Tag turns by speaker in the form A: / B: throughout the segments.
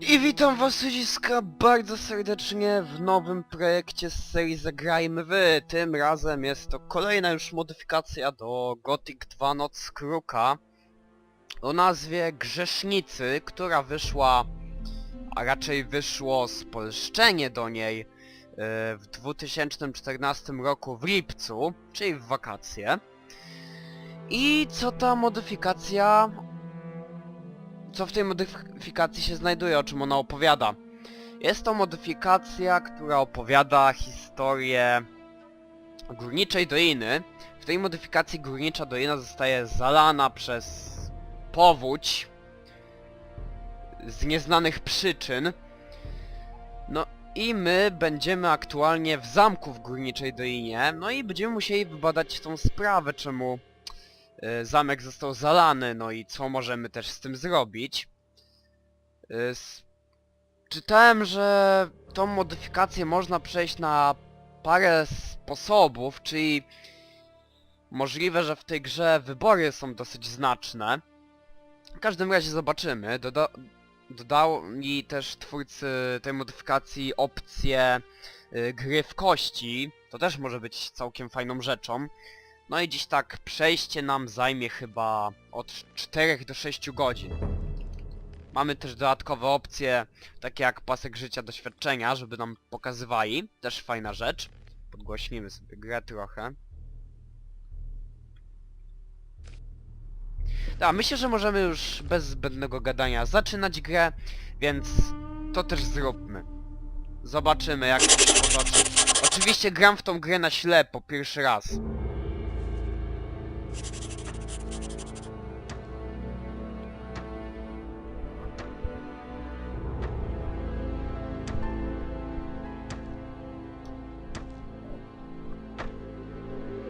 A: I witam was ludziska bardzo serdecznie w nowym projekcie z serii Zagrajmy Wy. Tym razem jest to kolejna już modyfikacja do Gothic 2 Noc Kruka o nazwie Grzesznicy, która wyszła, a raczej wyszło spolszczenie do niej e, w 2014 roku w lipcu, czyli w wakacje. I co ta modyfikacja co w tej modyfikacji się znajduje, o czym ona opowiada. Jest to modyfikacja, która opowiada historię Górniczej Doliny. W tej modyfikacji Górnicza Dolina zostaje zalana przez powódź z nieznanych przyczyn. No i my będziemy aktualnie w zamku w Górniczej Dolinie, no i będziemy musieli wybadać tą sprawę, czemu y, zamek został zalany, no i co możemy też z tym zrobić. S- Czytałem, że tą modyfikację można przejść na parę sposobów, czyli możliwe, że w tej grze wybory są dosyć znaczne. W każdym razie zobaczymy. Doda dodali też twórcy tej modyfikacji opcję y, gry w kości. To też może być całkiem fajną rzeczą. No i dziś tak przejście nam zajmie chyba od 4 do 6 godzin. Mamy też dodatkowe opcje, takie jak pasek życia doświadczenia, żeby nam pokazywali. Też fajna rzecz. Podgłośnimy sobie grę trochę. Tak, myślę, że możemy już bez zbędnego gadania zaczynać grę, więc to też zróbmy. Zobaczymy jak to się potoczy. Oczywiście gram w tą grę na ślepo, pierwszy raz.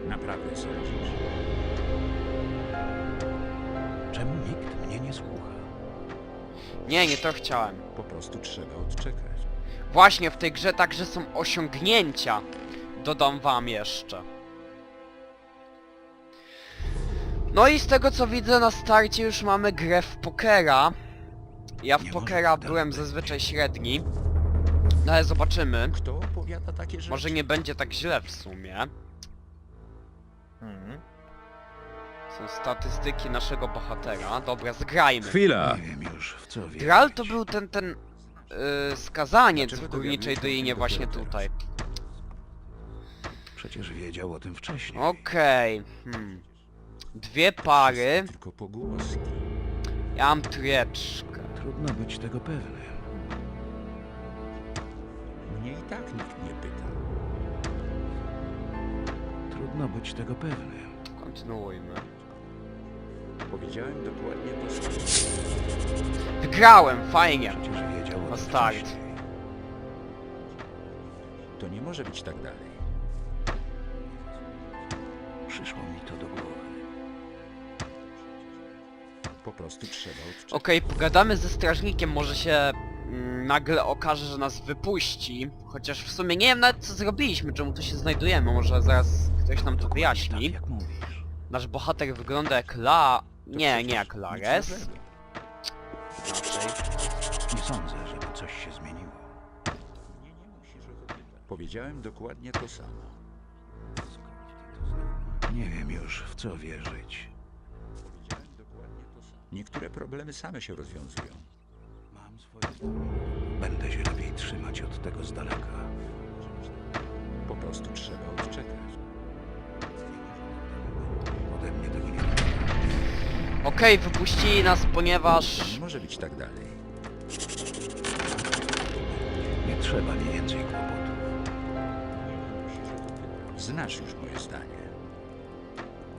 B: Naprawdę sądzisz?
C: Czemu nikt mnie nie słucha?
A: Nie, nie to chciałem.
B: Po prostu trzeba odczekać.
A: Właśnie w tej grze także są osiągnięcia. Dodam wam jeszcze. No i z tego co widzę na starcie już mamy grę w pokera. Ja w pokera
C: tak
A: byłem zazwyczaj średni. No ale zobaczymy.
B: Kto opowiada takie rzeczy?
A: Może nie będzie tak źle w sumie.
B: Mhm.
A: Są statystyki naszego bohatera. Dobra, zgrajmy.
D: Chwila!
C: Nie wiem już w co.
A: Gral to był ten, ten yy, skazaniec
B: Dlaczego
A: w Górniczej
B: tego
A: właśnie tutaj.
C: Przecież wiedział o tym wcześniej.
A: Okej. Hmm. Dwie pary.
B: Tylko pogłoski.
A: Ja mam trójeczkę.
C: Trudno być tego pewnym.
B: Mnie i tak nikt nie pyta.
C: Trudno być tego pewnym.
A: Kontynuujmy.
B: Powiedziałem dokładnie to samo.
A: Wygrałem, fajnie.
C: Przecież wiedział o
A: Na
C: tym
A: start.
C: wcześniej.
B: To nie może być tak dalej. Prostu trzeba odczekać.
A: Okej, pogadamy ze strażnikiem, może się mm, nagle okaże, że nas wypuści. Chociaż w sumie nie wiem nawet co zrobiliśmy, czemu tu się znajdujemy, może zaraz ktoś nam to
C: Tak
A: wyjaśni.
C: jak mówisz.
A: Nasz bohater wygląda jak La... Nie, nie jak
B: nic
A: Lares.
B: nowego.
A: Raczej.
C: Nie sądzę, żeby coś się zmieniło.
B: Powiedziałem dokładnie to samo.
C: Nie wiem już w co wierzyć.
B: Niektóre problemy same się rozwiązują.
C: Mam swoje zdanie. Będę się lepiej trzymać od tego z daleka.
B: Po prostu trzeba odczekać.
C: Ode mnie tego nie
A: Okej, wypuścili nas, ponieważ...
B: nie może być tak dalej.
C: Nie trzeba mi więcej kłopotów.
B: Znasz już moje zdanie.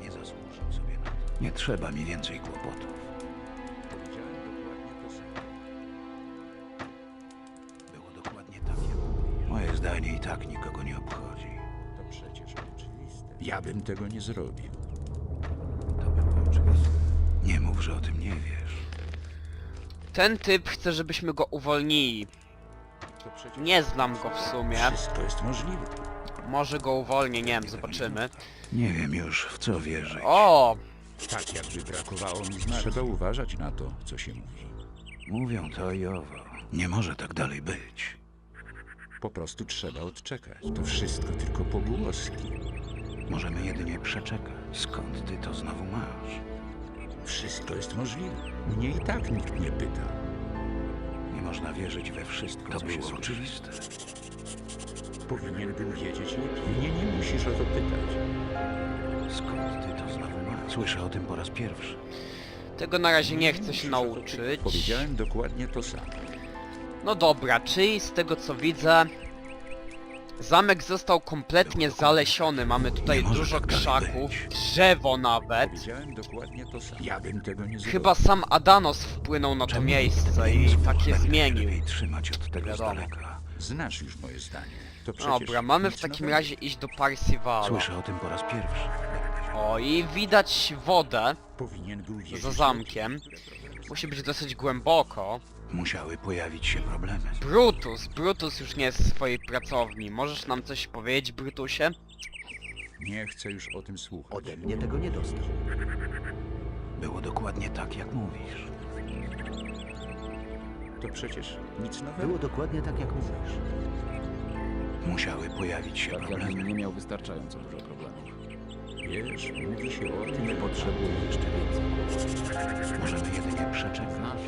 C: Nie zasłużę sobie na to. Nie trzeba mi więcej kłopotów. Zdanie i tak nikogo nie obchodzi.
B: To przecież oczywiste. Ja bym tego nie zrobił.
C: To było oczywiste. Nie mów, że o tym nie wiesz.
A: Ten typ chce, żebyśmy go uwolnili.
B: To przecież
A: Nie znam go w sumie.
B: wszystko jest możliwe.
A: Może go uwolnię, nie wiem, zobaczymy.
C: Nie wiem już w co wierzyć.
A: O!
B: Tak jakby brakowało mi znaku. Trzeba uważać na to, co się mówi.
C: Mówią to i owo. Nie może tak dalej być.
B: Po prostu trzeba odczekać. To wszystko tylko pogłoski.
C: Możemy jedynie przeczekać. Skąd ty to znowu masz?
B: Wszystko jest możliwe. Mnie i tak nikt nie pyta.
C: Nie można wierzyć we wszystko,
B: To
C: co się
B: było
C: słyszy.
B: oczywiste. Powinien był wiedzieć lepiej. Mnie nie musisz o to pytać.
C: Skąd ty to znowu masz? Słyszę o tym po raz pierwszy.
A: Tego na razie nie chcę się nauczyć.
B: Powiedziałem dokładnie to samo.
A: No dobra, czyli z tego co widzę... Zamek został kompletnie zalesiony, mamy tutaj dużo
C: tak dalej
A: krzaków,
C: być.
A: drzewo nawet.
B: Powiedziałem dokładnie to samo. Ja bym tego nie zrobił.
A: Chyba sam Adanos wpłynął na to
C: Czemu
A: miejsce i tak je zmienił.
C: lepiej trzymać od tego z
A: Wiadomo.
C: daleka.
B: Znasz już moje zdanie. To przecież
A: Dobra, mamy w
B: nic
A: takim
B: nowego.
A: razie iść do Parsivala.
C: Słyszę o tym po raz pierwszy.
A: O, i widać wodę
B: Powinien był
A: za zamkiem. Musi być dosyć głęboko.
C: Musiały pojawić się problemy.
A: Brutus, Brutus już nie jest w swojej pracowni. Możesz nam coś powiedzieć, Brutusie?
B: Nie chcę już o tym słuchać.
D: Ode mnie tego nie dostał.
C: Było dokładnie tak, jak mówisz.
B: To przecież nic nowego.
D: Było dokładnie tak, jak mówisz.
C: Musiały pojawić się
E: Guardian
C: problemy.
E: nie miał wystarczająco dużo problemów.
B: Wiesz, mówi się o tym,
D: Nie potrzebuję jeszcze więcej.
C: Możemy jedynie przeczekać.
E: Znasz?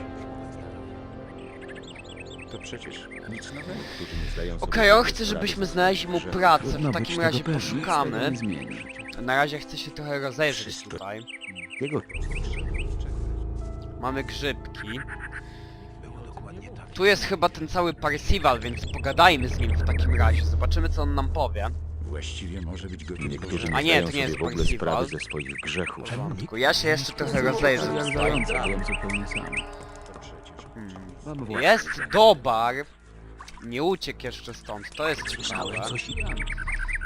B: To przecież nic nowego.
E: Którzy nie zdają sobie
A: Okej, on
E: sprawy
A: chce, żebyśmy znaleźli mu pracę.
C: Trudno
A: W
C: być
A: takim
C: tego
A: razie
C: pewnym.
E: Nic tego
A: poszukamy.
E: nie.
A: Na razie chcę się trochę rozejrzeć
B: Wszystko.
A: tutaj.
D: Jego
A: Mamy grzybki.
C: Było dokładnie tak.
A: Tu jest chyba ten cały Parsival, więc pogadajmy z nim w takim razie. Zobaczymy co on nam powie.
B: Właściwie może być gotówką.
E: Niektórzy
A: A
E: nie
A: nie,
E: zdają
A: to nie jest
E: sobie w ogóle
A: Parsival.
E: sprawy ze swoich grzechów.
A: Ja się jeszcze trochę rozejrzę tutaj.
E: zająca, zupełnie sam.
A: Hmm. Jest. Dobar. Nie uciekł jeszcze stąd, to jest ciekawe.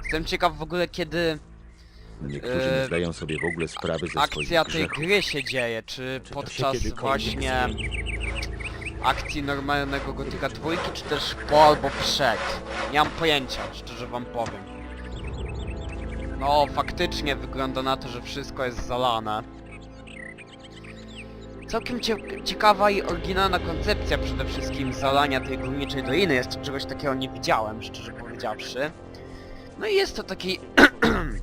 A: Jestem ciekaw w ogóle kiedy
E: Niektórzy
A: E,
E: nie zdają sobie w ogóle sprawy ze
A: akcja
E: swoich
A: tej
E: grzechów.
A: gry się dzieje, czy podczas właśnie
D: zmieni?
A: akcji normalnego Gotika dwójki, czy też po albo przed. Nie mam pojęcia, szczerze wam powiem. No, faktycznie wygląda na to, że wszystko jest zalane. Całkiem cie ciekawa i oryginalna koncepcja przede wszystkim zalania tej górniczej doliny. Jeszcze czegoś takiego nie widziałem, szczerze powiedziawszy. No i jest to taki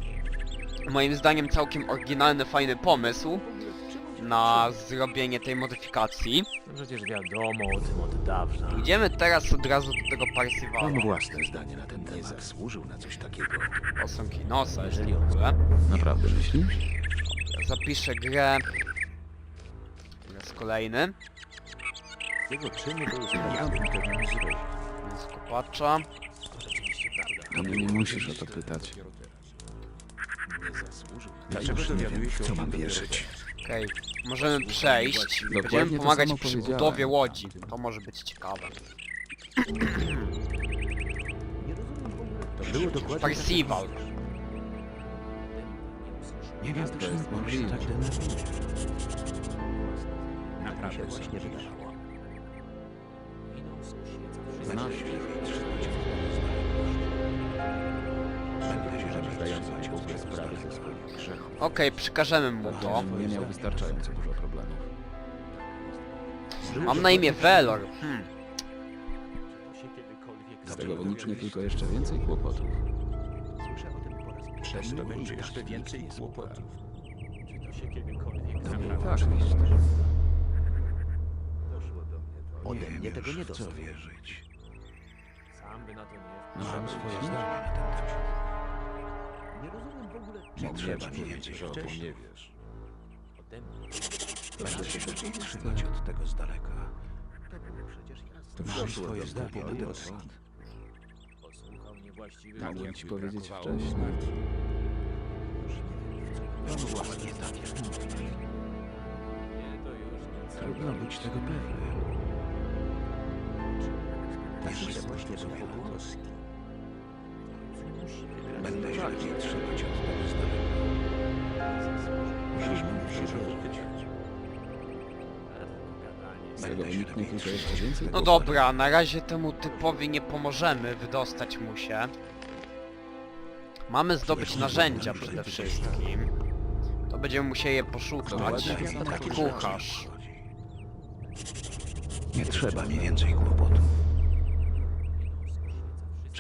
A: moim zdaniem całkiem oryginalny, fajny pomysł na zrobienie tej modyfikacji.
D: Przecież wiadomo o tym od dawna.
A: Idziemy teraz od razu do tego Parsivala.
E: Mam własne zdanie na ten temat.
D: zasłużył na coś takiego.
A: Posąg Inosa
D: Jeżeli
A: w ogóle.
E: Naprawdę myślisz?
A: Zapiszę grę. Kolejny.
D: Jego czyny były
B: tego nie zrobił.
A: Z kopacza.
E: No mnie nie musisz o to pytać.
B: Dlaczego
C: wiem,
B: się
C: co mam wierzyć.
A: Okej, możemy przejść.
E: Dokładnie
A: Będziemy
E: to
A: pomagać
E: samo
A: przy
E: powiedziałem.
A: budowie łodzi. To może być ciekawe.
B: To
D: Było dokładnie
A: Parsival.
C: Nie wiem,
E: To
C: czym
E: jest
C: tak
E: możliwe.
C: denerwuje.
D: Się właśnie wydawało.
E: Znasz?
C: Się. Będę się
E: sprawy ze swoich grzechów.
A: Okej, przekażemy mu to.
E: Nie miał wystarczająco dużo problemów.
A: Mam na imię Velor. Hmm.
E: Z tego wyniknie tylko jeszcze więcej kłopotów.
D: Słyszę o tym po raz pierwszy.
B: Przez to będzie jeszcze więcej kłopotów.
D: Czy to się kiedykolwiek
C: Dobra,
E: Tak, oczywiście.
D: Doszło do mnie to. Ode
C: Nie
D: mnie
C: wiem
D: tego
C: już,
D: nie
C: w co
D: dostał.
C: wierzyć.
D: Sam by na to nie
E: No,
C: Mam swoje zdanie na ten temat.
D: Nie rozumiem w ogóle
C: Nie trzeba
D: człowiek
C: wiedzieć,
D: że o tym
C: nie
E: wiesz.
D: ode mnie.
C: Będę się lepiej trzymać od tego z daleka.
D: To było przecież jasne.
B: To
C: Mam
B: wszystko
C: swoje
B: tylko
C: zdanie na ten temat.
D: Posłuchał niewłaściwych
B: Tak
E: Mogłem ci powiedzieć wcześniej.
C: No właśnie tak, jak mówisz.
D: Nie, to już nic.
C: Trudno być tego pewnym.
D: Tak.
B: Pogłoski.
C: Będę trzymać od tego.
B: Musisz
C: Będę się
E: jeszcze więcej
A: No dobra, na razie temu typowi nie pomożemy wydostać mu się. Mamy zdobyć narzędzia przede wszystkim. To będziemy musieli je poszukać. Kucharz.
C: Nie trzeba mi więcej kłopotów.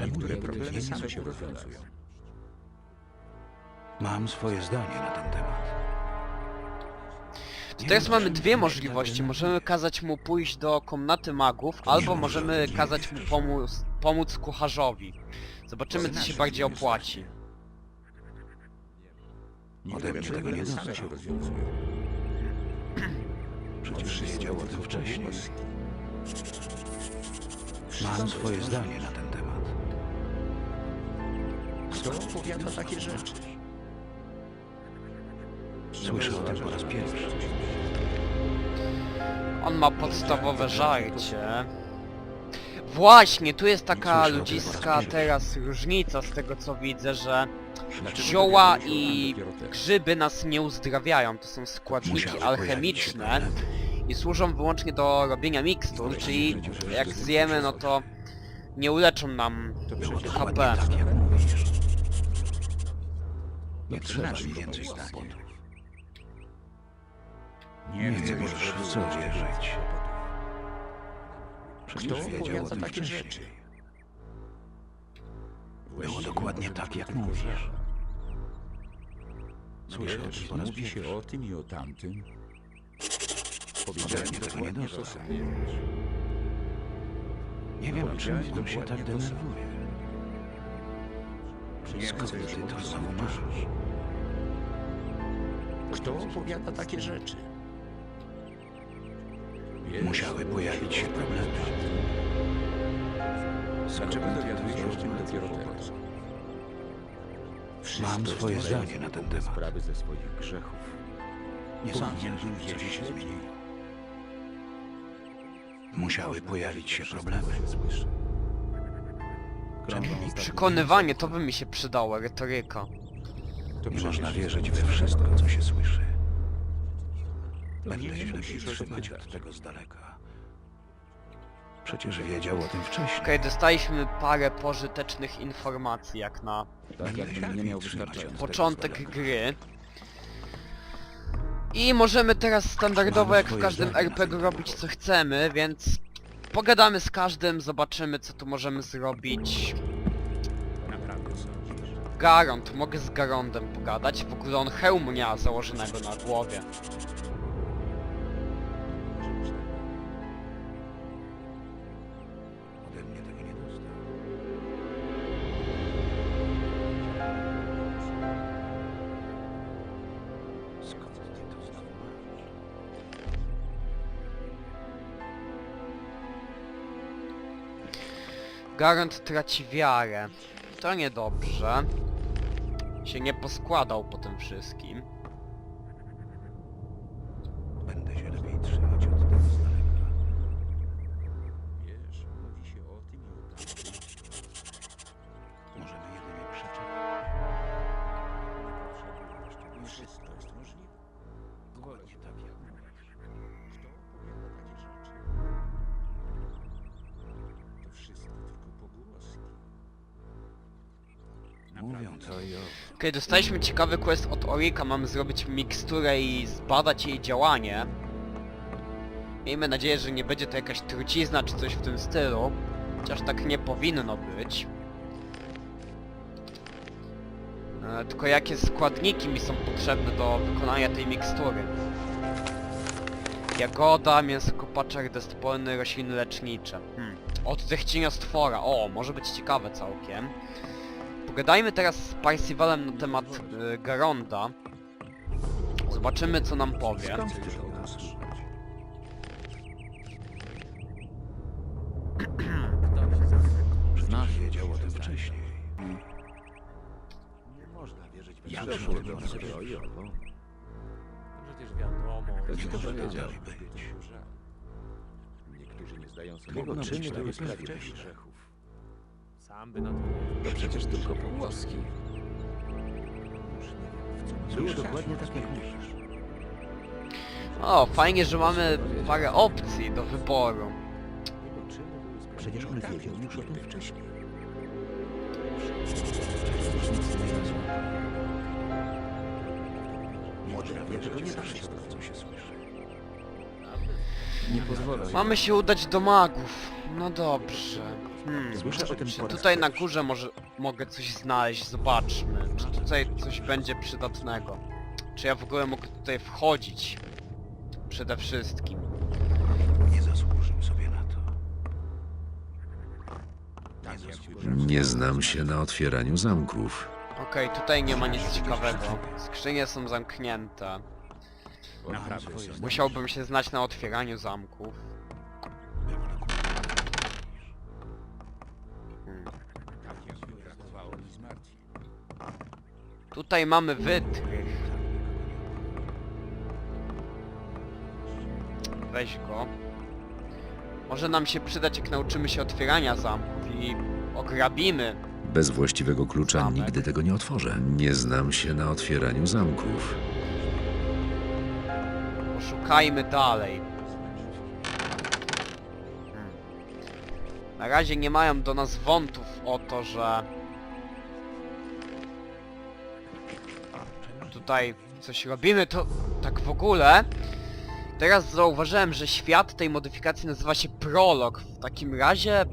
B: Niektóre
C: nie
B: problemy same się rozwiązują.
C: Mam swoje zdanie na ten temat.
A: To teraz mamy dwie możliwości. Możemy kazać mu pójść do komnaty magów, albo możemy kazać mu pomóc, pomóc kucharzowi. Zobaczymy co się bardziej opłaci.
B: Niektóre
C: mnie tego nie
B: same się rozwiązują.
C: Przecież wiedział o tym
B: tylko
C: wcześniej. Mam swoje zdanie na ten temat.
B: Kto opowiada takie rzeczy?
C: Słyszę o tym po raz pierwszy.
A: On ma podstawowe żarcie. Właśnie, tu jest taka ludziska teraz różnica z tego co widzę, że zioła i grzyby nas nie uzdrawiają. To są składniki alchemiczne i służą wyłącznie do robienia mikstur, czyli jak zjemy, no to nie uleczą nam HP.
C: dokładnie tak, jak mówisz. Nie trzeba mi więcej kłopotów.
B: Nie chcę już
C: w co wierzyć.
B: Kto
C: Przecież wiedział o tym
B: takie
C: wcześniej. Było dokładnie tak, jak mówisz. Słyszę o tym po raz
B: mówi się o tym i o tamtym. Powiedziałem
C: tego nie dostał. Nie wiem, czym się tak denerwuje. Skąd ty to znowu masz?
B: Kto opowiada takie rzeczy?
C: Musiały pojawić się problemy.
B: Dlaczego dowiadujesz się o tym dopiero teraz?
C: Mam swoje zdanie na ten temat.
D: Sprawy ze swoich grzechów.
C: Nie sądzę, że coś się zmieniło. Musiały pojawić się problemy. Czemu nikt
A: przekonywanie, to by mi się przydało, retoryka.
B: To
C: nie
B: przecież
C: można wierzyć we wszystko, co się słyszy? Będę się lepiej
B: musisz
C: trzymać od tego z daleka. Przecież wiedział o tym wcześniej.
A: Okej, dostaliśmy parę pożytecznych informacji jak na
E: Tak jakbym nie miał wystarczająco.
A: początek gry. I możemy teraz standardowo jak w każdym RPG robić co chcemy, więc pogadamy z każdym, zobaczymy co tu możemy zrobić.
D: Naprawdę sądzisz?
A: Garond, mogę z Garondem pogadać, w ogóle on hełmu nie ma założonego na głowie. Garond traci wiarę. To niedobrze. Się nie poskładał po tym wszystkim.
C: Będę się lepiej trzymać
A: dostaliśmy ciekawy quest od Orika, mamy zrobić miksturę i zbadać jej działanie. Miejmy nadzieję, że nie będzie to jakaś trucizna czy coś w tym stylu. Chociaż tak nie powinno być. E, tylko jakie składniki mi są potrzebne do wykonania tej mikstury? Jagoda, mięso kopaczek, dest polny, rośliny lecznicze. Hmm. Oddech cieniostwora. O, może być ciekawe całkiem. Pogadajmy teraz z Parsivalem na temat y, Garonda. Zobaczymy co nam powie.
B: Skąd ty to masz?
D: Kto się?
C: Przecież wiedział o tym wcześniej.
D: Nie można wierzyć we
C: Jak
D: wszystko.
C: szło do
D: Przecież wiadomo.
E: To
C: Nie
E: ci
C: może
E: powiedział.
D: Niektórzy nie zdają sobie
C: być
D: czyny były
C: pewne.
D: Sam by na to nie
E: To przecież tylko pogłoski.
C: Było dokładnie tak jak mówisz.
A: O, fajnie, że mamy parę opcji do wyboru.
C: Przecież on wiedział już o tym wcześniej. Można wierzyć we wszystko, co się słyszy.
E: Nie pozwolę.
A: Mamy się udać do magów. No dobrze. Hmm.
C: Słyszę o tym
A: Czy
C: po raz
A: tutaj na
C: pierwszy.
A: górze może mogę coś znaleźć? Zobaczmy. Czy tutaj coś będzie przydatnego? Czy ja w ogóle mogę tutaj wchodzić? Przede wszystkim.
C: Nie zasłużył sobie na to.
B: Tak
C: Nie zasłużył.
F: Nie znam się na otwieraniu zamków.
A: Okej, tutaj nie ma nic ciekawego. Skrzynie są zamknięte.
B: Naprawdę.
A: Musiałbym się znać na otwieraniu zamków. Tutaj mamy wytrych. Weź go. Może nam się przydać jak nauczymy się otwierania zamków i ograbimy.
F: Bez właściwego klucza
A: Zamek.
F: nigdy tego nie otworzę. Nie znam się na otwieraniu zamków.
A: Poszukajmy dalej. Hmm. Na razie nie mają do nas wątów o to, że tutaj coś robimy, to tak w ogóle teraz zauważyłem, że świat tej modyfikacji nazywa się Prolog. W takim razie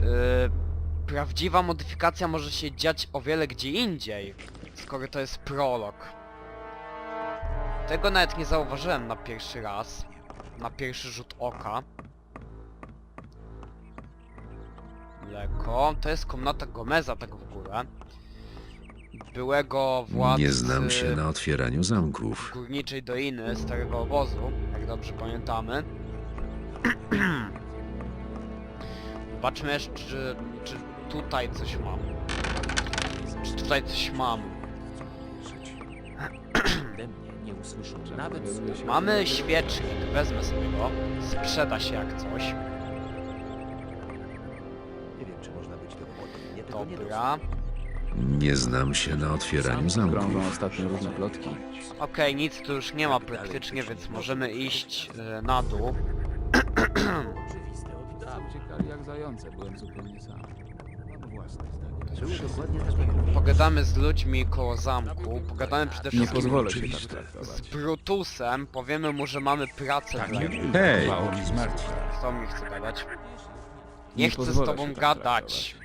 A: yy, prawdziwa modyfikacja może się dziać o wiele gdzie indziej, skoro to jest Prolog. Tego nawet nie zauważyłem na pierwszy raz. Na pierwszy rzut oka. Mleko. To jest komnata Gomeza tak w ogóle. Byłego władcy
F: Nie znam się na otwieraniu zamków.
A: górniczej doliny starego obozu, jak dobrze pamiętamy. Zobaczmy jeszcze, czy, czy tutaj coś mam. Czy tutaj coś mam.
D: Ode mnie nie usłyszą nawet słowa.
A: Mamy świecznik, wezmę sobie go. Sprzeda się jak coś.
C: Nie wiem, czy można być. Nie tego nie
A: Dobra.
F: Nie znam się na otwieraniu
E: Krążą
F: zamków.
E: ostatnio różne plotki.
A: Okej, nic tu już nie ma praktycznie, więc możemy iść e, na dół.
E: Uciekali jak zające, byłem zupełnie sam.
A: Pogadamy z ludźmi koło zamku, pogadamy przede
E: Nie
A: wszystkim
E: pozwolę się tak traktować.
A: z Brutusem, powiemy mu, że mamy pracę
B: Tak
A: dla niego.
F: Hej!
B: brakowało mi zmartwień.
A: Z tobą nie chcę gadać. Nie,
E: Nie
A: chcę z
E: pozwolę
A: tobą
E: się tak
A: gadać.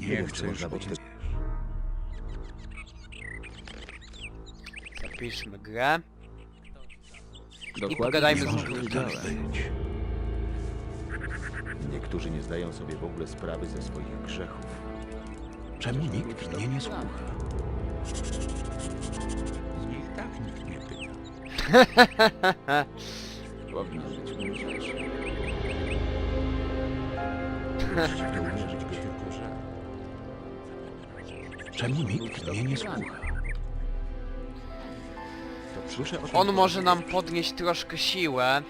B: Nie chcę
C: być
B: być
A: Zapiszmy grę.
E: Dokładnie
A: pogadajmy z
C: być.
G: Niektórzy nie zdają sobie w ogóle sprawy ze swoich grzechów.
C: Czemu nikt mnie nie słucha?
B: Z nich tak nikt nie pyta.
E: Powinien być mądrzejszy.
B: To
C: Czemu nikt mnie nie słucha?
G: Słyszę o tym
A: On może nam podnieść troszkę siłę.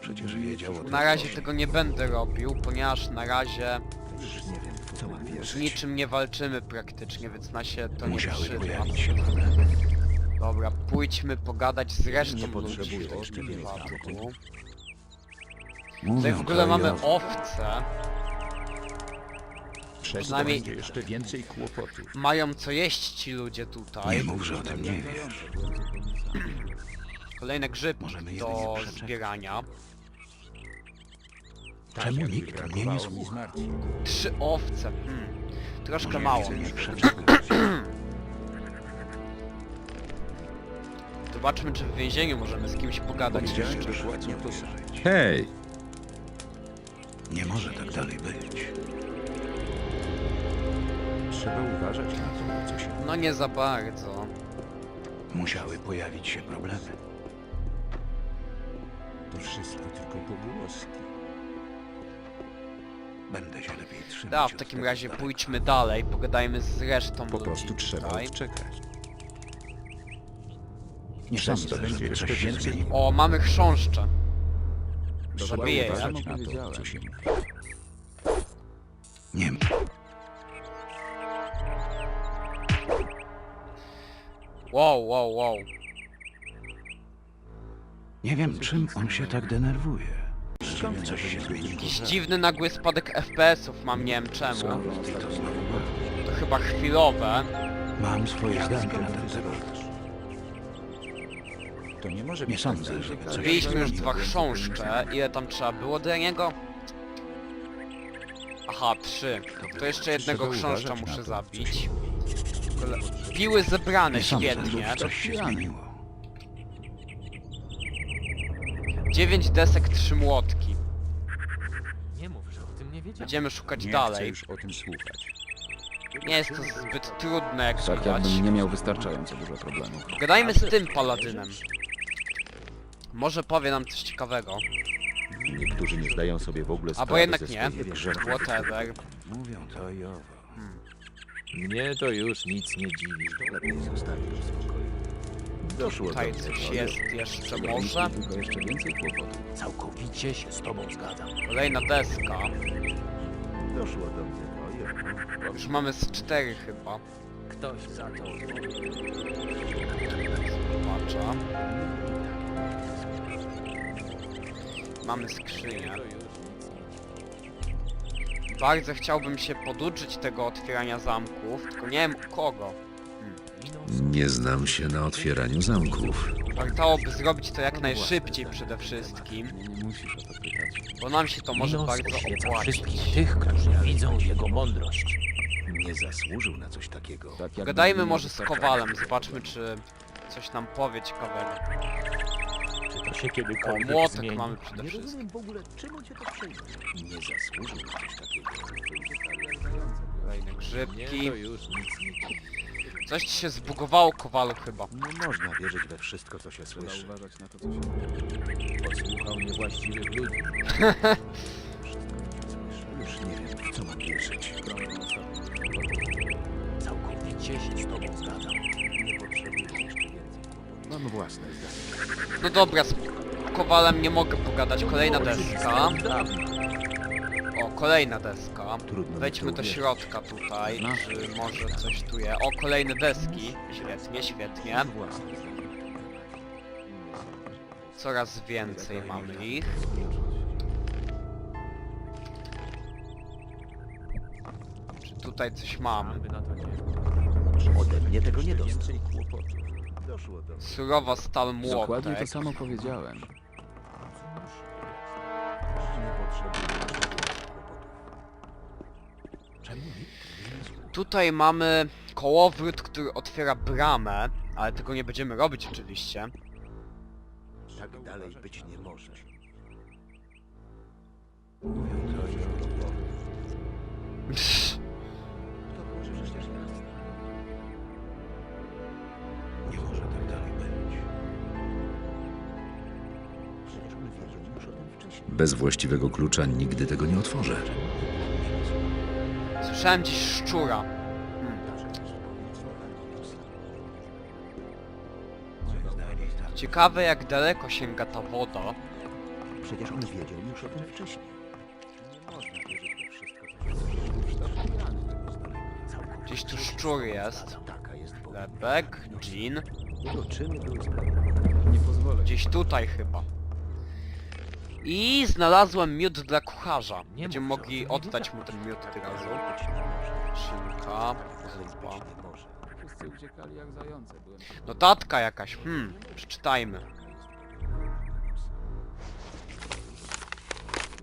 C: Przecież wiedział o tym.
A: Na razie tego nie będę robił, ponieważ na razie
C: Już nie wiem, w co mam
A: z
C: wierzyć.
A: niczym nie walczymy praktycznie, więc na się to nie
C: Musiały
A: przyda.
C: pojawić się problemy.
A: Dobra, pójdźmy pogadać z resztą
G: Nie
A: ludzi
G: potrzebuję
A: w tym
G: jeszcze więcej
A: wypadku.
G: dowodów.
A: Tutaj w ogóle mamy owce.
B: Przez to
A: Przynajmniej-
B: będzie jeszcze więcej kłopotów.
A: Mają co jeść ci ludzie
C: Nie
A: tutaj.
C: mów, że o tym nie wiesz.
A: Kolejne grzybki
C: Możemy
A: do
C: jedynie przeczekać.
A: zbierania.
B: Tak
C: Czemu
B: jakby
C: nikt mnie nie
B: brakowało mi
C: słucha?
B: zmartwień.
A: Trzy owce. Hmm. Troszkę
C: Może
A: mało.
C: przeczekać?
A: Zobaczmy czy w więzieniu możemy z kimś pogadać
B: Powiedziałem
A: jeszcze.
B: to.
F: Hej!
C: Nie może tak dalej być.
B: Trzeba uważać na to, co się...
A: No nie za bardzo.
C: Musiały pojawić się problemy.
B: To wszystko tylko pogłoski.
C: Będę się lepiej trzymać.
A: Da,
C: od
A: w takim
C: tego
A: razie
C: daleka.
A: pójdźmy dalej, pogadajmy z resztą
B: Po
A: ludzi
B: prostu trzeba
A: tutaj.
B: odczekać.
C: Nie
B: Przez to
C: sądzę,
B: będzie
C: żeby
B: jeszcze
C: coś się
B: więcej
C: zmieniło.
A: O, mamy chrząszcze.
B: Trzeba
A: Zabiję je.
B: uważać na to, co się mówi.
C: Nie
A: Wow, wow, wow.
C: Nie wiem, czym on się tak denerwuje. Coś się zmieniło.
A: Jakiś dziwny nagły spadek FPS-ów mam, nie wiem czemu.
C: Skąd ty to znowu masz?
A: To chyba chwilowe.
C: Mam swoje zdanie na ten temat.
B: To nie może
C: Nie
B: być
C: sądzę,
B: tak,
C: żeby
B: że-
C: coś
A: Wbiliśmy już dwa chrząszcze. Ile tam trzeba było do niego? Aha, trzy. To jeszcze jednego
B: Trzeba
A: chrząszcza
B: na
A: muszę
B: to,
A: zabić. Kole- Piły zebrane, świetnie.
C: coś się zmieniło.
A: 9 desek, 3 młotki.
D: Nie mów, że o tym nie wiedziałem.
A: Będziemy szukać
B: Nie chcę
A: dalej.
B: już o tym słuchać.
A: Nie jest to zbyt trudne jak
E: Tak
A: widać.
E: jakbym nie miał wystarczająco dużo problemów.
A: Gadajmy z tym paladynem. Może powie nam coś ciekawego.
G: Niektórzy nie zdają sobie w ogóle sprawy
A: Albo jednak
G: ze
A: nie.
G: swoich grzechów.
A: Whatever.
C: Mówią to i owo.
D: Mnie to już nic nie dziwi.
C: Lepiej zostawić w spokoju.
G: Doszło do
A: Tutaj
G: mnie
A: coś jest jeszcze może.
E: Tylko jeszcze więcej kłopotów.
D: Całkowicie się z tobą zgadzam.
A: Kolejna deska.
G: Doszło do mnie to, i-
A: Już mamy z 4 chyba.
D: Ktoś za to
A: Zobaczę. Mamy skrzynię. Bardzo chciałbym się poduczyć tego otwierania zamków, tylko nie wiem u kogo.
F: Nie znam się na otwieraniu zamków.
A: Wartałoby zrobić to jak najszybciej przede wszystkim,
E: Nie, musisz o to pytać.
A: bo nam się to może
D: Minos
A: bardzo
D: oświeca
A: opłacić.
D: wszystkich tych, którzy widzą jego mądrość.
C: Nie zasłużył na coś takiego.
E: Tak
A: Gadajmy
E: nie
A: może z Kowalem, zobaczmy czy coś nam powie ciekawego.
D: To się
A: O,
D: kiedykolwiek
A: młotek
D: zmieni?
A: mamy przede
C: Nie
A: wszystkim.
C: rozumiem w ogóle, czemu cię to przejmuje. Nie zasłużył na coś takiego.
A: Kolejne grzybki.
D: to już nic nie dziwi.
A: Coś ci się zbugowało Kowalu chyba.
C: Nie można wierzyć we wszystko, co się
E: Trzeba
C: słyszy.
E: uważać na to, co się
D: Posłuchał niewłaściwych ludzi.
C: Już nie wiem, w co mam wierzyć.
D: Całkowicie się z tobą zgadzam.
C: Mam własne zdanie.
A: No dobra, z Kowalem nie mogę pogadać. Kolejna deska. O, kolejna deska.
G: Trudno mi
A: Wejdźmy
G: to
A: do
G: uwierzyć.
A: środka tutaj, czy może coś tu jest. O, kolejne deski. Świetnie, świetnie.
G: Mam własne zdanie.
A: Coraz więcej mamy ich. Czy tutaj coś mamy?
G: Ode mnie tego nie dostał. Doszło do mnie.
A: Surowa stal
E: Dokładnie to
A: młotek.
E: samo powiedziałem.
C: Nie potrzebuję jeszcze więcej kłopotów. Czemu nikt
A: Tutaj mamy kołowrót, który otwiera bramę, ale tego nie będziemy robić oczywiście.
C: Tak dalej być nie może. Mówią.
F: Bez właściwego klucza nigdy tego nie otworzę.
A: Słyszałem gdzieś szczura.
C: Takie.
A: Ciekawe jak daleko sięga ta woda.
C: Przecież on wiedział już o tym wcześniej.
A: Gdzieś tu szczur jest. Lebek,
E: pozwolę.
A: Gdzieś tutaj chyba. I znalazłem miód dla kucharza.
D: Nie
A: Będziemy
D: mów, że
A: mogli
D: tym nie
A: oddać mu ten miód od razu. Szynka, zupa.
C: nie może.
E: Wszyscy uciekali jak zające. Byłem
A: Notatka jakaś, hmm, przeczytajmy.
E: Tego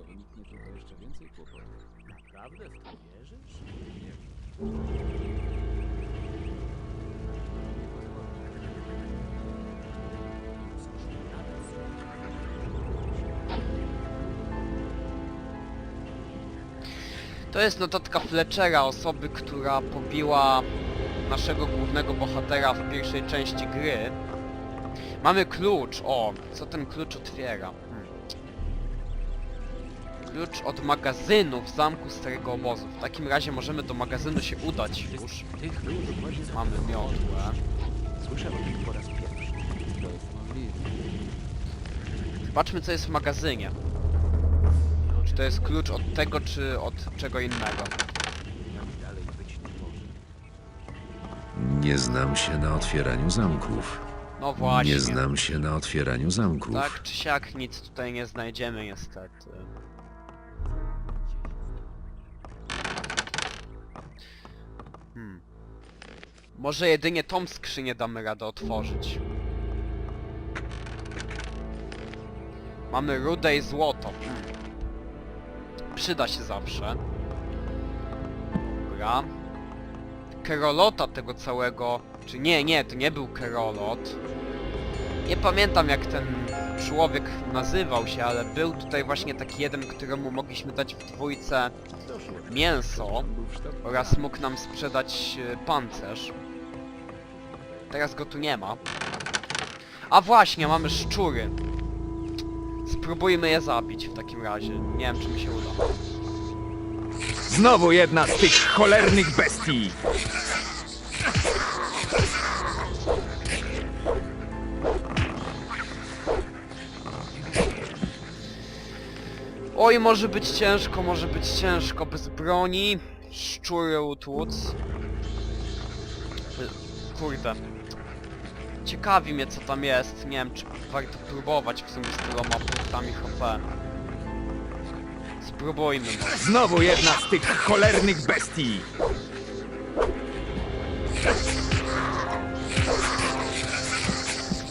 E: wyniknie tylko jeszcze więcej kłopotów.
D: Naprawdę w to wierzysz?
A: To jest notatka Fletchera, osoby, która pobiła naszego głównego bohatera w pierwszej części gry. Mamy klucz, o, co ten klucz otwiera? Hmm. Klucz od magazynu w zamku Starego Obozu. W takim razie możemy do magazynu się udać już. Mamy miotłę.
C: Słyszę.
A: Zobaczmy co jest w magazynie. To jest klucz od tego, czy od czego innego?
C: Nie
F: znam się na otwieraniu zamków.
A: No właśnie.
F: Nie znam się na otwieraniu zamków.
A: Tak czy siak nic tutaj nie znajdziemy niestety. Hmm. Może jedynie tą skrzynię damy radę otworzyć. Mamy rudę i złoto. Przyda się zawsze. Dobra. Kerolota tego całego... Czy nie, nie, to nie był Kerolot. Nie pamiętam jak ten człowiek nazywał się, ale był tutaj właśnie taki jeden, któremu mogliśmy dać w dwójce mięso oraz mógł nam sprzedać e, pancerz. Teraz go tu nie ma. A właśnie, mamy szczury. Spróbujmy je zabić w takim razie. Nie wiem, czy mi się uda.
H: Znowu jedna z tych cholernych bestii!
A: Oj, może być ciężko, może być ciężko bez broni. Szczury utłuc. Kurde. Ciekawi mnie co tam jest. Nie wiem czy warto próbować w sumie z tyloma punktami HP. Spróbujmy może.
H: Znowu jedna z tych cholernych bestii!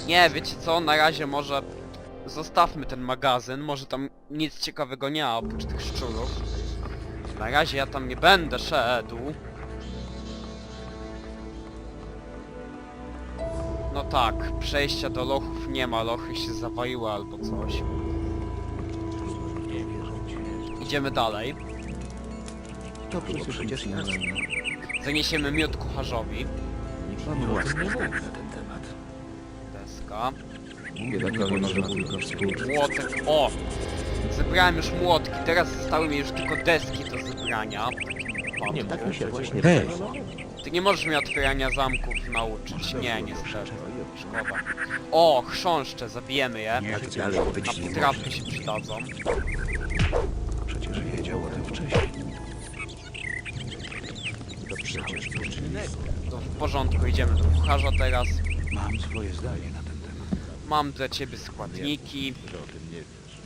A: Nie, wiecie co? Na razie może zostawmy ten magazyn. Może tam nic ciekawego nie ma oprócz tych szczurów. Na razie ja tam nie będę szedł. No tak, przejścia do lochów nie ma, lochy się zawaliły albo coś. Idziemy dalej.
C: Dobrze, przecież ja
A: Zaniesiemy miód kucharzowi.
C: Mam własne
D: Nie na ten temat.
A: Deska.
E: Biedakowi może tylko współczuć.
A: Młotek. O! Zebrałem już młotki, teraz zostały mi już tylko deski do zebrania.
D: Nie tak mi się właśnie
C: Hej!
A: Ty nie możesz mnie otwierania zamków nauczyć. Nie, niestety. Szkoda. O, chrząszcze, zabijemy je.
B: Nie chcesz
C: dalej
A: Na
C: być nie
A: potrawki się przydadzą.
C: Przecież wiedział o tym wcześniej.
B: To przecież poczynek.
A: To w porządku, idziemy do kucharza teraz.
C: Mam swoje zdanie na ten temat.
A: Mam dla ciebie składniki.
B: Że o tym nie wiesz.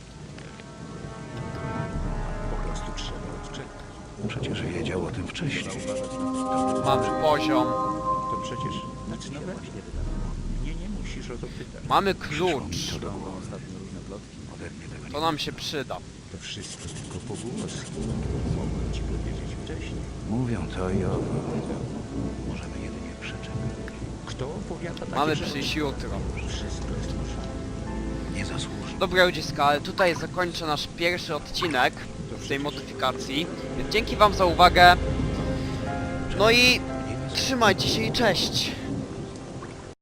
B: Po prostu trzeba odczekać.
C: Przecież wiedział o tym wcześniej.
A: Mamy poziom.
B: To przecież nic nowego. Mnie to pytać.
A: Mamy klucz. To nam się przyda.
B: To wszystko tylko pogłoski. Mogłem ci powiedzieć wcześniej.
C: Mówią to i owo. Możemy jedynie przeczekać.
B: Kto opowiada takie
A: Mamy
B: rzeczy?
A: przyjść jutro.
B: Wszystko jest możliwe.
C: Nie zasłuży.
A: Dobra ludziska, ale tutaj zakończę nasz pierwszy odcinek z tej modyfikacji. Więc dzięki wam za uwagę. No i trzymajcie się i cześć.